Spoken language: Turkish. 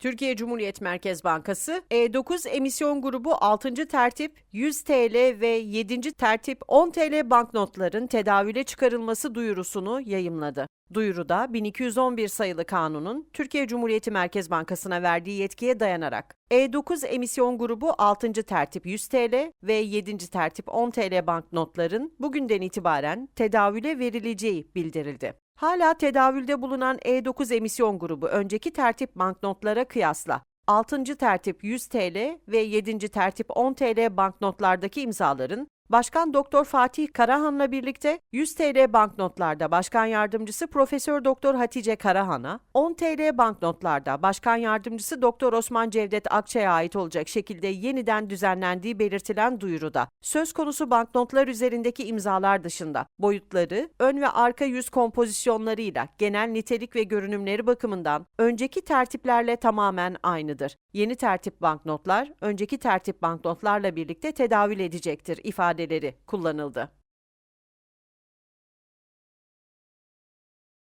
Türkiye Cumhuriyet Merkez Bankası E9 emisyon grubu 6. tertip 100 TL ve 7. tertip 10 TL banknotların tedavüle çıkarılması duyurusunu yayımladı. Duyuruda 1211 sayılı kanunun Türkiye Cumhuriyeti Merkez Bankası'na verdiği yetkiye dayanarak E9 emisyon grubu 6. tertip 100 TL ve 7. tertip 10 TL banknotların bugünden itibaren tedavüle verileceği bildirildi. Hala tedavülde bulunan E9 emisyon grubu önceki tertip banknotlara kıyasla 6. tertip 100 TL ve 7. tertip 10 TL banknotlardaki imzaların Başkan Doktor Fatih Karahan'la birlikte 100 TL banknotlarda Başkan Yardımcısı Profesör Doktor Hatice Karahan'a, 10 TL banknotlarda Başkan Yardımcısı Doktor Osman Cevdet Akçay'a ait olacak şekilde yeniden düzenlendiği belirtilen duyuruda söz konusu banknotlar üzerindeki imzalar dışında boyutları, ön ve arka yüz kompozisyonlarıyla genel nitelik ve görünümleri bakımından önceki tertiplerle tamamen aynıdır. Yeni tertip banknotlar önceki tertip banknotlarla birlikte tedavül edecektir ifadeleri kullanıldı.